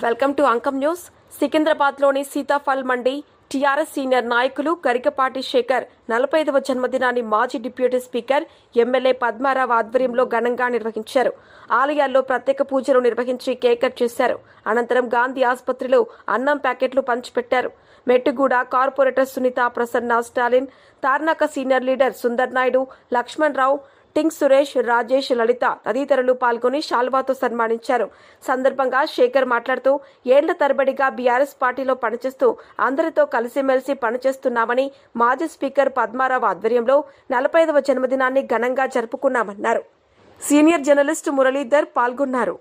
Welcome to Ankam news. సికింద్రాబాద్లోని Sitaphal Mandi TRS senior నాయకులు గరికపాటి శేఖర్ నలభై ఐదవ జన్మదినాన్ని మాజీ డిప్యూటీ స్పీకర్ ఎమ్మెల్యే పద్మారావు ఆధ్వర్యంలో ఘనంగా నిర్వహించారు. ఆలయాల్లో ప్రత్యేక పూజలు నిర్వహించి కేక్ కట్ చేశారు. అనంతరం గాంధీ ఆసుపత్రిలో అన్నం ప్యాకెట్లు పంచిపెట్టారు. Mettuguda corporator Sunitha Prasanna Stalin Tarnaka senior leader Sundar Naidu Lakshman Rao టింగ్ సురేష్ రాజేష్ లలిత తదితరులు పాల్గొని శాల్వాతో సన్మానించారు. సందర్భంగా శేఖర్ మాట్లాడుతూ ఏళ్ళ తరబడిగా బీఆర్ఎస్ పార్టీలో పనిచేస్తూ అందరితో కలిసిమెలిసి పనిచేస్తున్నామని మాజీ స్పీకర్ పద్మారావు ఆధ్వర్యంలో నలభై ఐదవ జన్మదినాన్ని ఘనంగా జరుపుకున్నామన్నారు. సీనియర్ జర్నలిస్ట్ మురళీధర్ పాల్గొన్నారు.